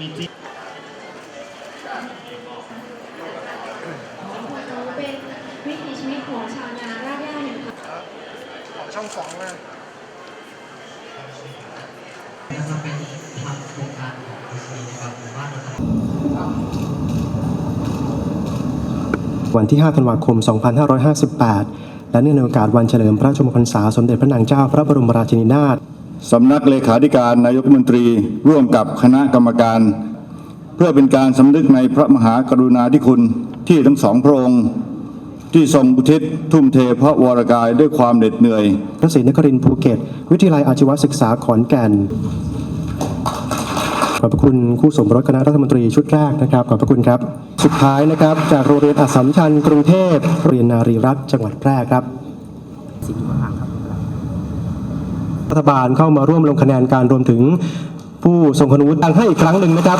มีจริงเป็นวิถีชีวิตของชาวนารากหญ้าแห่งของช่องสองนะนะครับเป็นทางโครงการของ BC นะครับหมู่บ้านนะครับวันที่ 5 ธันวาคม 2558 และเนื่องในโอกาสวันเฉลิมพระชนมพรรษาสมเด็จพระนางเจ้าพระบรมราชินีนาถ สำนักเลขาธิการนายกรัฐมนตรี ร่วมกับคณะกรรมการ เพื่อเป็นการสำนึกในพระมหากรุณาธิคุณที่ทั้งสองพระองค์ ที่ทรงอุทิศทุ่มเทพระวรกายด้วยความเหน็ดเหนื่อยพระศรีนครินทร์ภูเก็ต วิทยาลัยอาชีวศึกษาขอนแก่นขอบพระคุณคู่สมรสคณะรัฐมนตรีชุดแรกนะครับขอบพระคุณครับ สุดท้ายนะครับ จากโรงเรียนอัสสัมชัญกรุงเทพเรียนนารีรัตน์จังหวัดแพร่ครับ รัฐบาลเข้ามาร่วมลงคะแนนการรวมถึงผู้ทรงคุณวุฒิดังให้อีกครั้งหนึ่งนะครับ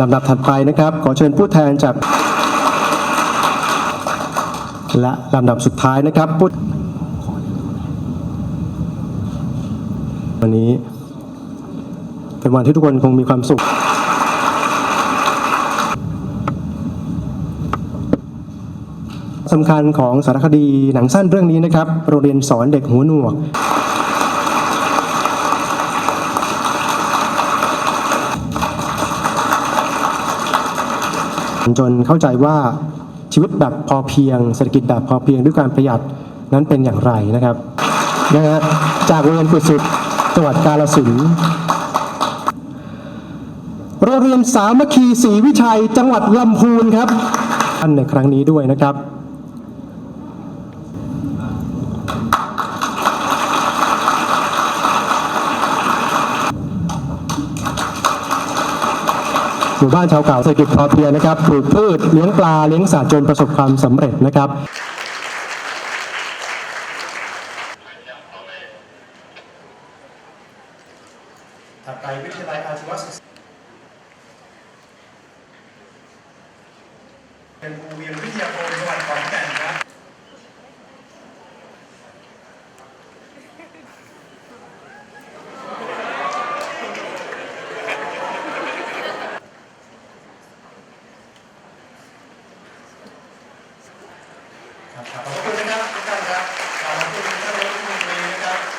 ลำดับถัดไปนะครับ ขอเชิญผู้แทนจาก และลำดับสุดท้ายนะครับผู้วันนี้เป็นวันที่ทุกคนคงมีความสุข สำคัญของสารคดีหนังสั้นเรื่องนี้นะครับ โรงเรียนสอนเด็กหูหนวก จนเข้าใจว่าชีวิตแบบพอเพียงเศรษฐกิจแบบพอเพียงด้วยการประหยัดนั้นเป็นอย่างไรนะครับนะฮะจากโรงเรียนกุศิตจังหวัดกาฬสินโรงเรียนสามัคคีศรีวิชัยจังหวัดลำพูนครับท่านในครั้งนี้ด้วยนะครับ หมู่บ้านชาวเก่าเศรษฐกิจพอเพียงนะครับปลูกพืชเลี้ยงปลาเลี้ยงสัตว์จนประสบความสำเร็จนะครับถัดไปวิทยาลัยอาชีวศึกษา นะครับขอบคุณ